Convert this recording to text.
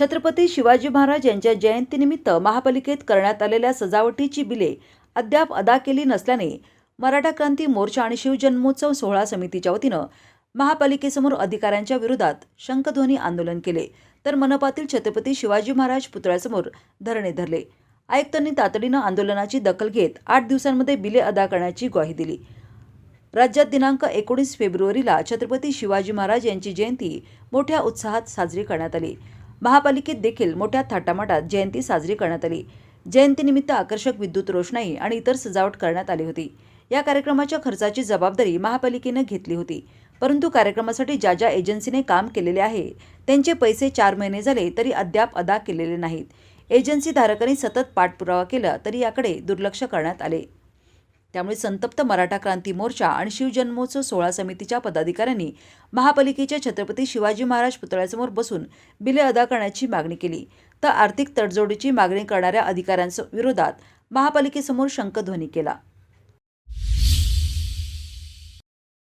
छत्रपती शिवाजी महाराज यांच्या जयंतीनिमित्त महापालिकेत करण्यात आलेल्या सजावटीची बिले अद्याप अदा केली नसल्याने मराठा क्रांती मोर्चा आणि शिवजन्मोत्सव सोहळा समितीच्या वतीनं महापालिकेसमोर अधिकाऱ्यांच्या विरोधात शंखध्वनी आंदोलन केले. तर मनपातील छत्रपती शिवाजी महाराज पुतळ्यासमोर धरणे धरले. आयुक्तांनी तातडीनं आंदोलनाची दखल घेत आठ दिवसांमध्ये बिले अदा करण्याची ग्वाही दिली. राज्यात दिनांक एकोणीस फेब्रुवारीला छत्रपती शिवाजी महाराज यांची जयंती मोठ्या उत्साहात साजरी करण्यात आली. महापालिकेत देखील मोठ्या थाटामाटात जयंती साजरी करण्यात आली. जयंतीनिमित्त आकर्षक विद्युत रोषणाई आणि इतर सजावट करण्यात आली होती. या कार्यक्रमाच्या खर्चाची जबाबदारी महापालिकेनं घेतली होती. परंतु कार्यक्रमासाठी ज्या ज्या एजन्सीने काम केलेले आहे त्यांचे पैसे चार महिने झाले तरी अद्याप अदा केलेले नाहीत. एजन्सीधारकांनी सतत पाठपुरावा केला तरी याकडे दुर्लक्ष करण्यात आले. त्यामुळे संतप्त मराठा क्रांती मोर्चा आणि शिवजन्मोत्सव सोहळा समितीच्या पदाधिकाऱ्यांनी महापालिकेच्या छत्रपती शिवाजी महाराज पुतळ्यासमोर बसून बिले अदा करण्याची मागणी केली. तर आर्थिक तडजोडीची मागणी करणाऱ्या अधिकाऱ्यांविरोधात महापालिकेसमोर शंखध्वनी केला.